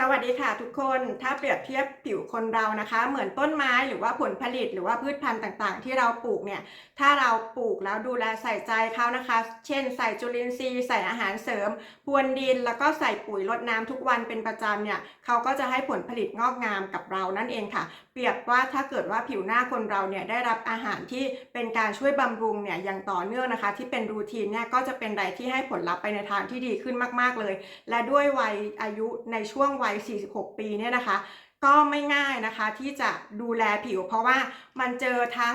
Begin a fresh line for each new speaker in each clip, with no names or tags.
สวัสดีค่ะทุกคนถ้าเปรียบเทียบผิวคนเรานะคะ เหมือนต้นไม้หรือว่าผลผลิตหรือว่าพืชพันธุ์ต่างๆ ที่เราปลูกเนี่ยถ้าเราปลูกแล้วดูแลใส่ใจเขานะคะ เช่น ใส่จุลินทรีย์ใส่อาหารเสริมพรวนดินแล้วก็ใส่ปุ๋ยรดน้ำทุกวันเป็นประจำเนี่ยเขาก็จะให้ผลผลิตงอกงามกับเรานั่นเองค่ะ เปรียบว่าถ้าเกิดว่าผิวหน้าคนเราเนี่ยได้รับอาหารที่เป็นการช่วยบำรุงเนี่ยอย่างต่อเนื่องนะคะ ที่เป็นรูทีนเนี่ยก็จะเป็นอะไรที่ให้ผลลัพธ์ไปในทางที่ดีขึ้นมาก ๆเลย และด้วยวัยอายุในช่วงวัย 46 ปีเนี่ยนะคะ ก็ไม่ง่ายนะคะที่จะดูแลผิว เพราะว่ามันเจอทั้ง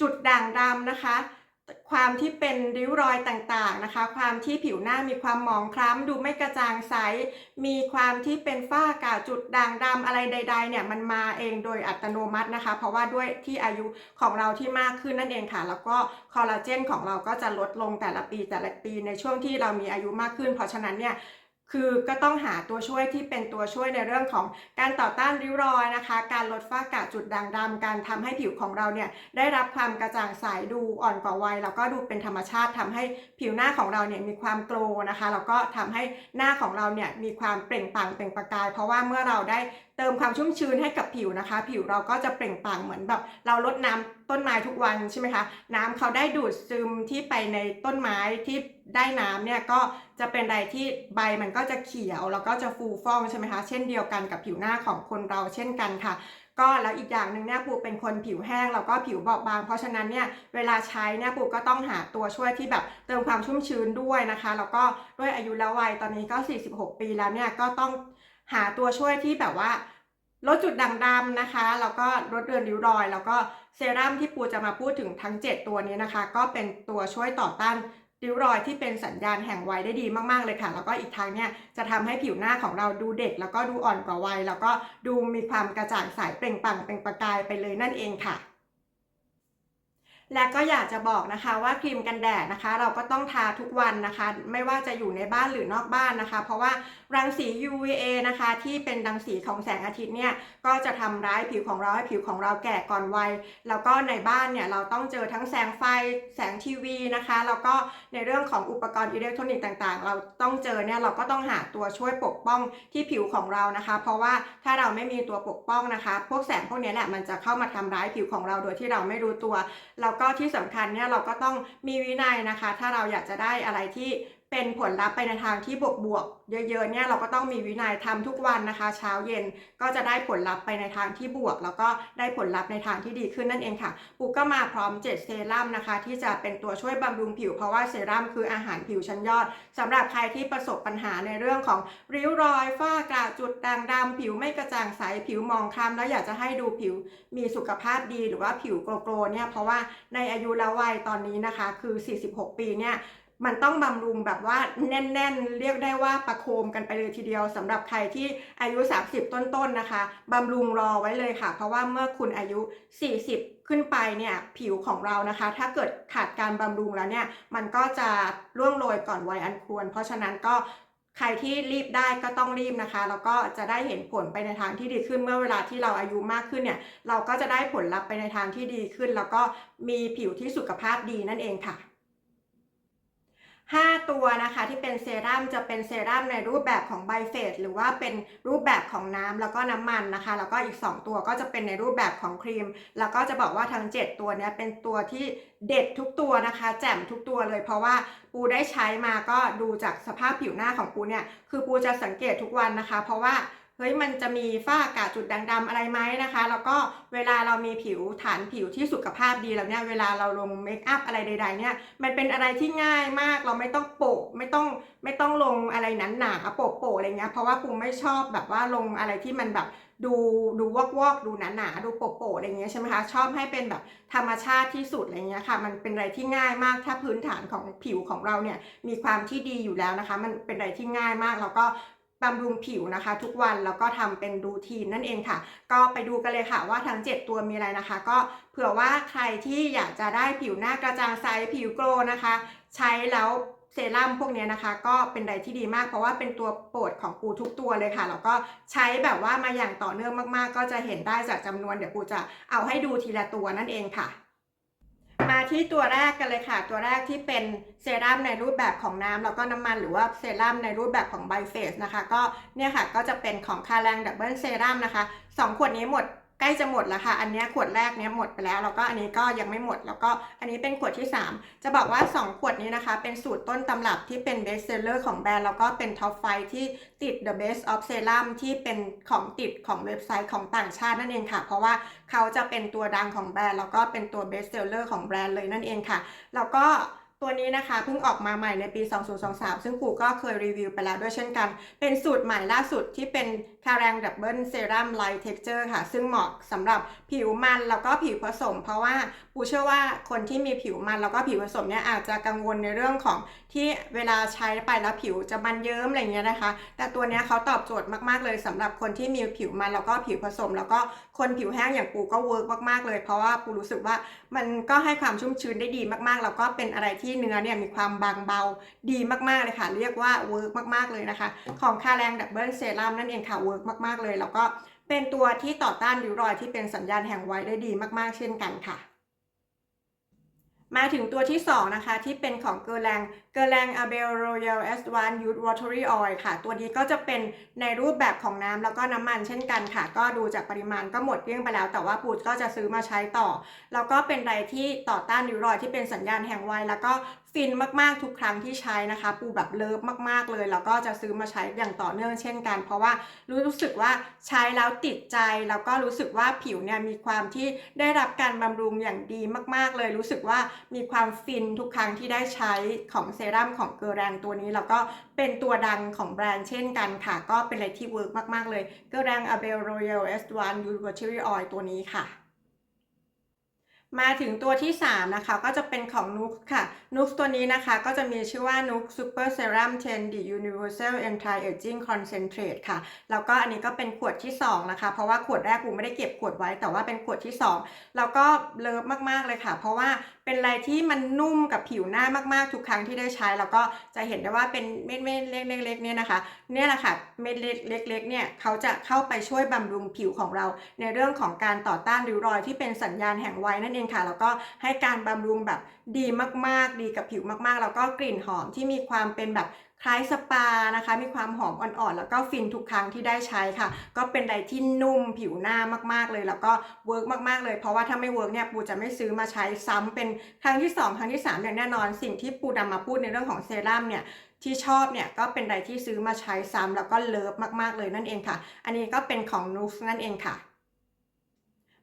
จุดด่างดำนะคะ ความที่เป็นริ้วรอยต่างๆนะคะ ความที่ผิวหน้ามีความหมองคล้ำ ดูไม่กระจ่างใส มีความที่เป็นฝ้ากระจุดด่างดำอะไรใด ๆ เนี่ยมันมาเองโดยอัตโนมัตินะคะ เพราะว่าด้วยที่อายุของเราที่มากขึ้นนั่นเองค่ะ แล้วก็คอลลาเจนของเราก็จะลดลงแต่ละปีแต่ละปีในช่วงที่เรามีอายุมากขึ้น เพราะฉะนั้นเนี่ย คือก็ต้องหาตัวช่วยที่เป็นตัวช่วยในเรื่องของการต่อต้านริ้วรอยนะคะ การลดฝ้ากระจุดด่างดำการทำให้ผิวของเราเนี่ยได้รับความกระจ่างใสดูอ่อนกว่าวัยแล้วก็ดูเป็นธรรมชาติทำให้ผิวหน้าของเราเนี่ยมีความโกล์นะคะแล้วก็ทำให้หน้าของเราเนี่ยมีความเปล่งปลั่งเปล่งประกาย เพราะว่าเมื่อเราได้เติมความชุ่มชื้นให้กับผิวนะคะ ผิวเราก็จะเปล่งปลั่งเหมือนแบบ เราลดน้ำต้นไม้ทุกวันใช่ไหมคะ น้ำเขาได้ดูดซึมที่ไปในต้นไม้ที่ ได้น้ำเนี่ยก็จะเป็นอะไรที่ใบมันก็จะเขียวแล้วก็จะฟูฟ่องใช่ไหมคะเช่นเดียวกันกับผิวหน้าของคนเราเช่นกันค่ะ ก็แล้วอีกอย่างหนึ่งเนี่ยปูเป็นคนผิวแห้งแล้วก็ผิวบอบบาง เพราะฉะนั้นเนี่ยเวลาใช้เนี่ยปูก็ต้องหาตัวช่วยที่แบบเติมความชุ่มชื้นด้วยนะคะ แล้วก็ด้วยอายุแล้ววัยตอนนี้ก็ 46 ปีแล้วเนี่ยก็ต้องหาตัวช่วยที่แบบว่าลดจุดด่างดำนะคะ แล้วก็ลดเรือนริ้วรอย แล้วก็เซรั่มที่ปูจะมาพูดถึงทั้ง 7 ตัวนี้นะคะ ก็เป็นตัวช่วยต่อต้าน ริ้วรอยที่เป็นสัญญาณแห่งวัยได้ดีมาก ๆ เลยค่ะ แล้วก็อีกทางเนี่ยจะทำให้ผิวหน้าของเราดูเด็ก แล้วก็ดูอ่อนกว่าวัย แล้วก็ดูมีความกระจ่างใสเปล่งปลั่งเปล่งประกายไปเลยนั่นเองค่ะและก็อยากจะบอกนะคะว่าครีมกันแดดนะคะ เราก็ต้องทาทุกวันนะคะ ไม่ว่าจะอยู่ในบ้านหรือนอกบ้านนะคะ เพราะว่า รังสี UVA นะคะที่เป็นรังสีของแสงอาทิตย์เนี่ยก็จะทำร้ายผิวของเราให้ผิวของเราแก่ก่อนวัย แล้วก็ในบ้านเนี่ยเราต้องเจอทั้งแสงไฟแสงทีวีนะคะแล้วก็ในเรื่องของอุปกรณ์อิเล็กทรอนิกส์ต่าง ๆ เราต้องเจอเนี่ยเราก็ต้องหาตัวช่วยปกป้องที่ผิวของเรานะคะ เพราะว่าถ้าเราไม่มีตัวปกป้องนะคะ พวกแสงพวกนี้แหละมันจะเข้ามาทำร้ายผิวของเราโดยที่เราไม่รู้ตัว แล้วก็ที่สำคัญเนี่ยเราก็ต้องมีวินัยนะคะ ถ้าเราอยากจะได้อะไรที่ เป็นผลลัพธ์ไปในทางที่บวกบวกๆเยอะๆเนี่ยเราก็ต้องมีวินัยทำทุกวันนะคะ เช้าเย็นก็จะได้ผลลัพธ์ไปในทางที่บวก แล้วก็ได้ผลลัพธ์ในทางที่ดีขึ้นนั่นเองค่ะปูก็มาพร้อม 7 เซรั่มนะคะ ที่จะเป็นตัวช่วยบำรุงผิว เพราะว่าเซรั่มคืออาหารผิวชั้นยอดสำหรับใครที่ประสบปัญหาในเรื่องของริ้วรอยฝ้ากระจุดด่างดำผิวไม่กระจ่างใสผิวมองคล้ำแล้วอยากจะให้ดูผิวมีสุขภาพดีหรือว่าผิวโกลโกลเนี่ยเพราะว่าในอายุละวัยตอนนี้นะคะคือ 46 ปีเนี่ย มันต้องบำรุงแบบว่าแน่น ๆ เรียกได้ว่าประโคมกันไปเลยทีเดียวสำหรับใครที่อายุ 30 ต้นๆนะคะบำรุงรอไว้เลยค่ะ เพราะว่าเมื่อคุณอายุ 40 ขึ้นไปเนี่ยผิวของเรานะคะ ถ้าเกิดขาดการบำรุงแล้วเนี่ยมันก็จะร่วงโรยก่อนวัยอันควร เพราะฉะนั้นก็ใครที่รีบได้ก็ต้องรีบนะคะ แล้วก็จะได้เห็นผลไปในทางที่ดีขึ้นเมื่อเวลาที่เราอายุมากขึ้นเนี่ยเราก็จะได้ผลลัพธ์ไปในทางที่ดีขึ้น แล้วก็มีผิวที่สุขภาพดีนั่นเองค่ะ ตัวนะคะที่เป็นเซรั่มจะเป็นเซรั่มในรูปแบบของไบเฟสหรือว่าเป็นรูปแบบของน้ำแล้วก็น้ำมันนะคะ แล้วก็อีก 2 ตัวก็จะเป็นในรูปแบบของครีม แล้วก็จะบอกว่าทั้ง 7 ตัวนี้เป็นตัวที่เด็ดทุกตัวนะคะ แจ่มทุกตัวเลย เพราะว่าปูได้ใช้มาก็ดูจากสภาพผิวหน้าของปูเนี่ยคือปูจะสังเกตทุกวันนะคะ เพราะว่า เฮ้ยมันจะมีฝ้ากระจุดด่างดำอะไรไหมนะคะ แล้วก็เวลาเรามีผิวฐานผิวที่สุขภาพดีแล้วเนี่ยเวลาเราลงเมคอัพอะไรใด ๆ เนี่ยมันเป็นอะไรที่ง่ายมากเราไม่ต้องโปะไม่ต้องไม่ต้องลงอะไรนั้นหนาโปะโปะอะไรเงี้ยเพราะว่าปูไม่ชอบแบบว่าลงอะไรที่มันแบบดูดูวอกวอกดูหนาๆดูโปะโปะอะไรเงี้ยใช่ไหมคะชอบให้เป็นแบบธรรมชาติที่สุดอะไรเงี้ยค่ะ มันเป็นอะไรที่ง่ายมากถ้าพื้นฐานของผิวของเราเนี่ยมีความที่ดีอยู่แล้วนะคะ มันเป็นอะไรที่ง่ายมากแล้วก็ บำรุงผิวนะคะ ทุกวันแล้วก็ทำเป็นรูทีนนั่นเองค่ะ ก็ไปดูกันเลยค่ะว่าทั้ง 7 ตัวมีอะไรนะคะ ก็เผื่อว่าใครที่อยากจะได้ผิวหน้ากระจ่างใสผิวโกลนะคะ ใช้แล้วเซรั่มพวกนี้นะคะ ก็เป็นอะไรที่ดีมากเพราะว่าเป็นตัวโปรดของปูทุกตัวเลยค่ะ แล้วก็ใช้แบบว่ามาอย่างต่อเนื่องมากๆ ก็จะเห็นได้จากจำนวนเดี๋ยวปูจะเอาให้ดูทีละตัวนั่นเองค่ะ มาที่ตัวแรกกันเลยค่ะ ตัวแรกที่เป็นเซรั่มในรูปแบบของน้ำแล้วก็น้ำมันหรือว่าเซรั่มในรูปแบบของไบเฟสนะคะ ก็เนี่ยค่ะก็จะเป็นของคาแรงดับเบิลเซรั่มนะคะสองขวดนี้หมด ใกล้จะหมดแล้วค่ะ อันนี้ขวดแรกเนี้ยหมดไปแล้ว แล้วก็อันนี้ก็ยังไม่หมด แล้วก็อันนี้เป็นขวดที่ 3 จะบอกว่า 2 ขวดนี้นะคะ เป็นสูตรต้นตำรับที่เป็นเบสเซลเลอร์ของแบรนด์ แล้วก็เป็นท็อปไฟที่ติด The Best of Serum ที่เป็นของติดของเว็บไซต์ของต่างชาตินั่นเองค่ะ เพราะว่าเขาจะเป็นตัวดังของแบรนด์ แล้วก็เป็นตัวเบสเซลเลอร์ของแบรนด์เลยนั่นเองค่ะ แล้วก็ตัวนี้นะคะเพิ่งออกมาใหม่ในปี 2023 ซึ่งปู่ก็เคยรีวิวไปแล้วด้วยเช่นกัน เป็นสูตรใหม่ล่าสุดที่เป็น คาแรงดับเบิลเซรั่มไลท์เท็กเจอร์ค่ะ ซึ่งเหมาะสำหรับผิวมันแล้วก็ผิวผสม เพราะว่าปูเชื่อว่าคนที่มีผิวมันแล้วก็ผิวผสมเนี่ยอาจจะกังวลในเรื่องของที่เวลาใช้ไปแล้วผิวจะมันเยิ้มอะไรเงี้ยนะคะ แต่ตัวเนี้ยเขาตอบโจทย์มากๆเลยสำหรับคนที่มีผิวมันแล้วก็ผิวผสม แล้วก็คนผิวแห้งอย่างปูก็เวิร์กมากๆเลยเพราะว่าปูรู้สึกว่ามันก็ให้ความชุ่มชื้นได้ดีมากๆ แล้วก็เป็นอะไรที่เนื้อเนี่ยมีความบางเบาดีมากๆเลยค่ะ เรียกว่าเวิร์กมากๆเลยนะคะ ของคาแรงดับเบิลเซรั่มนั่นเองค่ะเวิร์กมาก ๆ เลย แล้วก็เป็นตัวที่ต่อต้านริ้วรอยที่เป็นสัญญาณแห่งวัยได้ดีมากๆ เช่นกันค่ะ มาถึงตัวที่ 2 นะคะ ที่เป็นของเกอร์แรงเกอร์แรงอเบลโรยัลแอสวานยูทวอเตอรี่ออยล์ค่ะ ตัวนี้ก็จะเป็นในรูปแบบของน้ำแล้วก็น้ำมันเช่นกันค่ะ ก็ดูจากปริมาณก็หมดเกลี้ยงไปแล้ว แต่ว่าปูดก็จะซื้อมาใช้ต่อ แล้วก็เป็นอะไรที่ต่อต้านริ้วรอยที่เป็นสัญญาณแห่งวัยแล้วก็ ฟินมากๆทุกครั้งที่ใช้นะคะ ปูแบบเลิฟมากๆเลย แล้วก็จะซื้อมาใช้อย่างต่อเนื่องเช่นกัน เพราะว่ารู้สึกว่าใช้แล้วติดใจ แล้วก็รู้สึกว่าผิวเนี่ยมีความที่ได้รับการบำรุงอย่างดีมาก ๆ เลย รู้สึกว่ามีความฟินทุกครั้งที่ได้ใช้ของเซรั่มของเกอแรงตัวนี้แล้วก็เป็นตัวดังของแบรนด์เช่นกันค่ะ ก็เป็นอะไรที่เวิร์กมากๆเลยเกอแรงอเบลโรยัลเอสวานยูนิเวอร์ซิตี้ออยตัวนี้ค่ะ มาถึงตัวที่ 3 นะคะ ก็จะเป็นของนุกค่ะนุกตัวนี้นะคะก็จะมีชื่อว่านุก Super Serum 10 The Universal Anti Aging Concentrate ค่ะ แล้วก็อันนี้ก็เป็นขวดที่ 2 นะคะ เพราะว่าขวดแรกปูไม่ได้เก็บขวดไว้ แต่ว่าเป็นขวดที่ 2 แล้วก็เลิฟมาก ๆ เลยค่ะ เพราะว่าเป็นอะไรที่มันนุ่มกับผิวหน้ามาก ๆ ทุกครั้งที่ได้ใช้ แล้วก็จะเห็นได้ว่าเป็นเม็ดเม็ดเล็กๆเนี่ยนะคะเนี่ยแหละค่ะเม็ดเล็กๆเนี่ยเขาจะเข้าไปช่วยบำรุงผิวของเรา ในเรื่องของการต่อต้านริ้วรอยที่เป็นสัญญาณแห่งวัยนั่นเองค่ะ แล้วก็ให้การบำรุงแบบดีมากๆ ดีกับผิวมากๆ แล้วก็กลิ่นหอมที่มีความเป็นแบบคล้ายสปานะคะ มีความหอมอ่อนๆ แล้วก็ฟินทุกครั้งที่ได้ใช้ค่ะ ก็เป็นอะไรที่นุ่มผิวหน้ามากๆเลย แล้วก็เวิร์กมากๆเลย เพราะว่าถ้าไม่เวิร์กเนี่ยปูจะไม่ซื้อมาใช้ซ้ำเป็นครั้งที่ 2 ครั้งที่3อย่างแน่นอน สิ่งที่ปูนำมาพูดในเรื่องของเซรั่มเนี่ยที่ชอบเนี่ยก็เป็นอะไรที่ซื้อมาใช้ซ้ำแล้วก็เลิฟมากๆเลยนั่นเองค่ะ อันนี้ก็เป็นของนูสนั่นเองค่ะ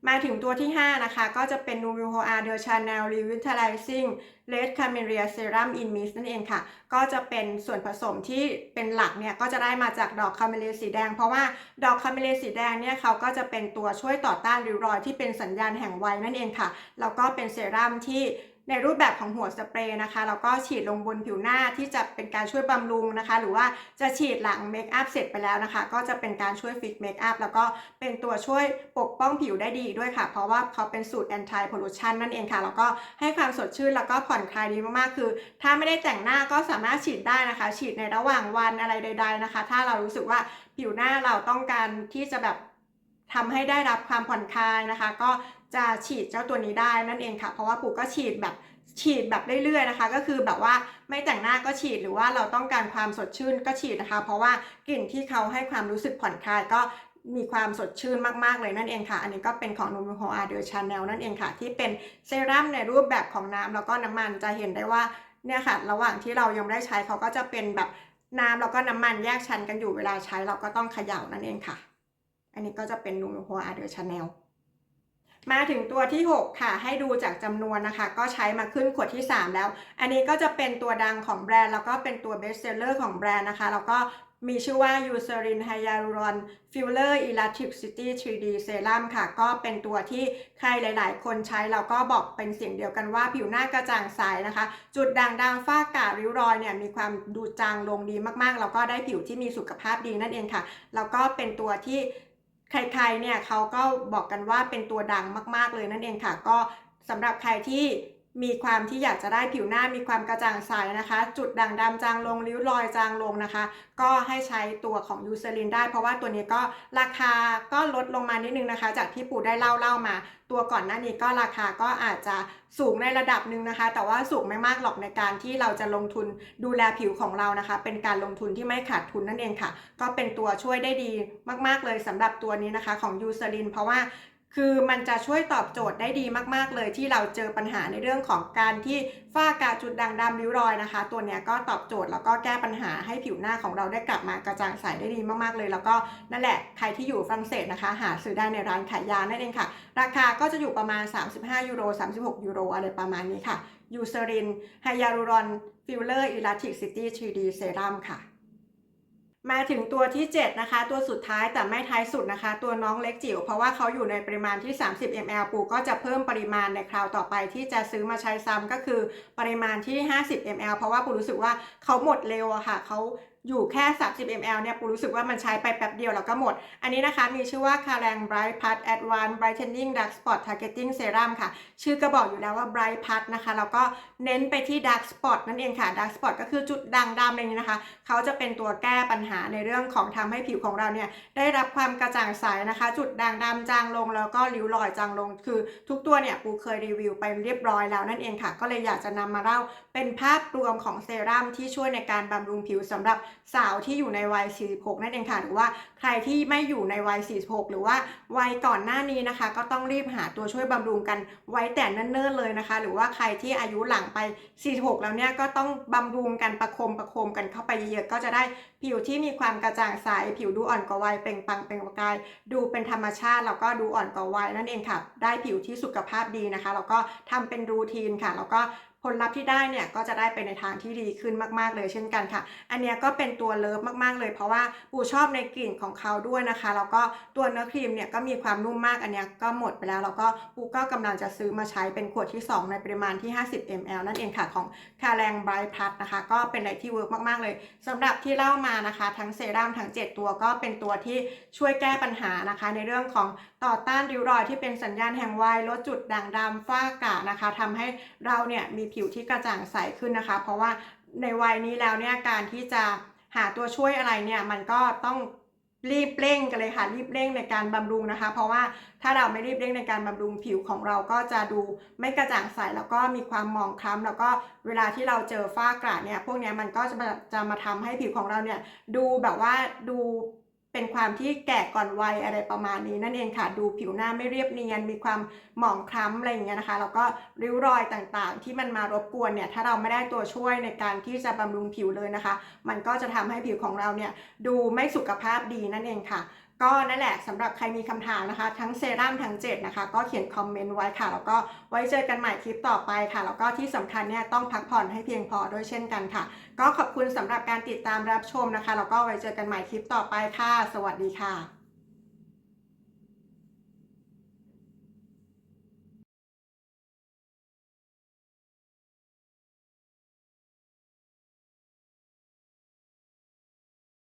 มาถึงตัวที่ 5 นะคะ ก็จะเป็น n u v i h o a de Chanel Revitalizing Red Camellia Serum in Mist นั่นเองค่ะ ก็จะเป็นส่วนผสมที่เป็นหลักเนี่ย ก็จะได้มาจากดอกคาเมเลียสีแดง เพราะว่าดอกคาเมเลียสีแดงเนี่ยเขาก็จะเป็นตัวช่วยต่อต้านริ้วรอยที่เป็นสัญญาณแห่งวัยนั่นเองค่ะ แล้วก็เป็นเซรั่มที่ ในรูปแบบของหัวสเปรย์นะคะแล้วก็ฉีดลงบนผิวหน้าที่จะเป็นการช่วยบำรุงนะคะ หรือว่าจะฉีดหลังเมคอัพเสร็จไปแล้วนะคะ ก็จะเป็นการช่วยฟิกเมคอัพแล้วก็เป็นตัวช่วยปกป้องผิวได้ดีด้วยค่ะ เพราะว่าเขาเป็นสูตร anti pollution นั่นเองค่ะ แล้วก็ให้ความสดชื่นแล้วก็ผ่อนคลายดีมากๆ คือ ถ้าไม่ได้แต่งหน้าก็สามารถฉีดได้นะคะ ฉีดในระหว่างวันอะไรใด ๆนะคะ ถ้าเรารู้สึกว่าผิวหน้าเราต้องการที่จะแบบทำให้ได้รับความผ่อนคลายนะคะ ก็ จะฉีดเจ้าตัวนี้ได้นั่นเองค่ะ เพราะว่าปู่ก็ฉีดแบบฉีดแบบเรื่อยๆนะคะ ก็คือแบบว่าไม่แต่งหน้าก็ฉีดหรือว่าเราต้องการความสดชื่นก็ฉีดนะคะ เพราะว่ากลิ่นที่เขาให้ความรู้สึกผ่อนคลายก็มีความสดชื่นมากๆเลยนั่นเองค่ะ อันนี้ก็เป็นของ n u m i h o a de Chanel นั่นเองค่ะ ที่เป็นเซรั่มในรูปแบบของน้ำแล้วก็น้ำมันจะเห็นได้ว่าเนี่ยค่ะ ระหว่างที่เรายังไม่ได้ใช้เขาก็จะเป็นแบบน้ำแล้วก็น้ำมันแยกชั้นกันอยู่เวลาใช้เราก็ต้องเขย่านั่นเองค่ะ อันนี้ก็จะเป็น n u m i h o a de Chanel มาถึงตัวที่ 6 ค่ะ ให้ดูจากจำนวนนะคะ ก็ใช้มาขึ้นขวดที่ 3 แล้ว อันนี้ก็จะเป็นตัวดังของแบรนด์ แล้วก็เป็นตัวเบสเซลเลอร์ของแบรนด์นะคะ แล้วก็มีชื่อว่า Eucerin Hyaluron Filler Elasticity 3D Serum ค่ะ ก็เป็นตัวที่ใครหลาย ๆ คนใช้แล้วก็บอกเป็นเสียงเดียวกันว่าผิวหน้ากระจ่างใสนะคะ จุดด่างดำฝ้ากระริ้วรอยเนี่ย มีความดูจางลงดีมาก ๆ แล้วก็ได้ผิวที่มีสุขภาพดีนั่นเองค่ะ แล้วก็เป็นตัวที่ ใครๆเนี่ยเขาก็บอกกันว่าเป็นตัวดังมาก ๆ เลยนั่นเองค่ะ ก็สำหรับใครที่ มีความที่อยากจะได้ผิวหน้ามีความกระจ่างใสนะคะ จุดด่างดำจางลงริ้วรอยจางลงนะคะ ก็ให้ใช้ตัวของยูเซรินได้ เพราะว่าตัวนี้ก็ราคาก็ลดลงมานิดนึงนะคะ จากที่ปู่ได้เล่าเล่ามา ตัวก่อนหน้านี้ก็ราคาก็อาจจะสูงในระดับหนึ่งนะคะ แต่ว่าสูงไม่มากหรอกในการที่เราจะลงทุนดูแลผิวของเรานะคะ เป็นการลงทุนที่ไม่ขาดทุนนั่นเองค่ะ ก็เป็นตัวช่วยได้ดีมาก ๆเลยสำหรับตัวนี้นะคะ ของยูเซรินเพราะว่า คือมันจะช่วยตอบโจทย์ได้ดีมากๆ เลยที่เราเจอปัญหาในเรื่องของการที่ฝ้ากระจุดด่างดำริ้วรอยนะคะ ตัวเนี้ยก็ตอบโจทย์แล้วก็แก้ปัญหาให้ผิวหน้าของเราได้กลับมากระจ่างใสได้ดีมากๆเลย แล้วก็นั่นแหละใครที่อยู่ฝรั่งเศสนะคะ หาซื้อได้ในร้านขายยานั่นเองค่ะ ราคาก็จะอยู่ประมาณ 35 ยูโร 36 ยูโรอะไรประมาณนี้ค่ะยูเซรินไฮยาลูรอนฟิลเลอร์อิลาติกซิตี้ 3D เซรั่มค่ะ มาถึงตัวที่ 7 นะคะ ตัวสุดท้ายแต่ไม่ท้ายสุดนะคะ ตัวน้องเล็กจิ๋วเพราะว่าเขาอยู่ในปริมาณที่ 30 ml ปูก็จะเพิ่มปริมาณในคราวต่อไปที่จะซื้อมาใช้ซ้ำก็คือปริมาณที่ 50 ml เพราะว่าปูรู้สึกว่าเขาหมดเร็วอะค่ะเขา อยู่แค่ 30 ml เนี่ยปูรู้สึกว่ามันใช้ไปแป๊บเดียวแล้วก็หมด อันนี้นะคะมีชื่อว่า Carang Bright Pad Advanced Brightening Dark Spot Targeting Serum ค่ะ ชื่อก็บอกอยู่แล้วว่า Bright Pad นะคะ แล้วก็เน้นไปที่ Dark Spot นั่นเองค่ะ Dark Spot ก็คือจุดด่างดำอะไรอย่างนี้นะคะ เขาจะเป็นตัวแก้ปัญหาในเรื่องของทำให้ผิวของเราเนี่ยได้รับความกระจ่างใสนะคะ จุดด่างดำจางลงแล้วก็ริ้วรอยจางลง คือทุกตัวเนี่ยปูเคยรีวิวไปเรียบร้อยแล้วนั่นเองค่ะ ก็เลยอยากจะนำมาเล่าเป็นภาพรวมของเซรั่มที่ช่วยในการบำรุงผิวสำหรับสาวที่อยู่ในวัย 46 นั่นเองค่ะ หรือว่าใครที่ไม่อยู่ในวัย 46 หรือว่าวัยก่อนหน้านี้นะคะ ก็ต้องรีบหาตัวช่วยบำรุงกันไว้แต่เนิ่นๆเลยนะคะ หรือว่าใครที่อายุหลังไป 46 แล้วเนี่ยก็ต้องบำรุงกันประคมประคมกันเข้าไปเยอะๆก็จะได้ผิวที่มีความกระจ่างใสผิวดูอ่อนกว่าวัยเปล่งปังเปล่งประกาย ดูเป็นธรรมชาติแล้วก็ดูอ่อนกว่าวัยนั่นเองค่ะ ได้ผิวที่สุขภาพดีนะคะแล้วก็ทำเป็นรูทีนค่ะแล้วก็ ผลลัพธ์ที่ได้เนี่ยก็จะได้ไปในทางที่ดีขึ้นมาก ๆ เลยเช่นกันค่ะ อันนี้ก็เป็นตัวเลิฟมาก ๆ เลย เพราะว่าปูชอบในกลิ่นของเขาด้วยนะคะ แล้วก็ตัวเนื้อครีมเนี่ยก็มีความนุ่มมากอันนี้ก็หมดไปแล้ว แล้วก็ปูก็กำลังจะซื้อมาใช้เป็นขวดที่ 2 ในปริมาณที่ 50 ml นั่นเองค่ะของคาแรงไบรท์พัทนะคะ ก็เป็นอะไรที่เวิร์กมาก ๆ เลยสำหรับที่เล่ามานะคะ ทั้งเซรั่มทั้ง 7 ตัวก็เป็นตัวที่ช่วยแก้ปัญหานะคะ ในเรื่องของต่อต้านริ้วรอยที่เป็นสัญญาณแห่งวัยลดจุดด่างดำฝ้ากระนะคะทำให้เราเนี่ยมีผิวที่กระจ่างใสขึ้นนะคะ เพราะว่าในวัยนี้แล้วเนี่ยการที่จะหาตัวช่วยอะไรเนี่ยมันก็ต้องรีบเร่งกันเลยค่ะรีบเร่งในการบำรุงนะคะ เพราะว่าถ้าเราไม่รีบเร่งในการบำรุงผิวของเราก็จะดูไม่กระจ่างใสแล้วก็มีความหมองคล้ำแล้วก็เวลาที่เราเจอฝ้ากระเนี่ยพวกนี้มันก็จะมาจะมาทำให้ผิวของเราเนี่ยดูแบบว่าดู เป็นความที่แก่ก่อนวัยอะไรประมาณนี้นั่นเองค่ะ ดูผิวหน้าไม่เรียบเนียน มีความหมองคล้ำอะไรอย่างเงี้ยนะคะ แล้วก็ริ้วรอยต่างๆ ที่มันมารบกวนเนี่ย ถ้าเราไม่ได้ตัวช่วยในการที่จะบำรุงผิวเลยนะคะ มันก็จะทำให้ผิวของเราเนี่ยดูไม่สุขภาพดีนั่นเองค่ะ ก็นั่นแหละสำหรับใครมีคำถามนะคะ ทั้งเซรั่มทั้งเจตนะคะ ก็เขียนคอมเมนต์ไว้ค่ะ แล้วก็ไว้เจอกันใหม่คลิปต่อไปค่ะ แล้วก็ที่สำคัญเนี่ยต้องพักผ่อนให้เพียงพอด้วยเช่นกันค่ะ ก็ขอบคุณสำหรับการติดตามรับชมนะคะ แล้วก็ไว้เจอกันใหม่คลิปต่อไปค่ะ สวัสดีค่ะ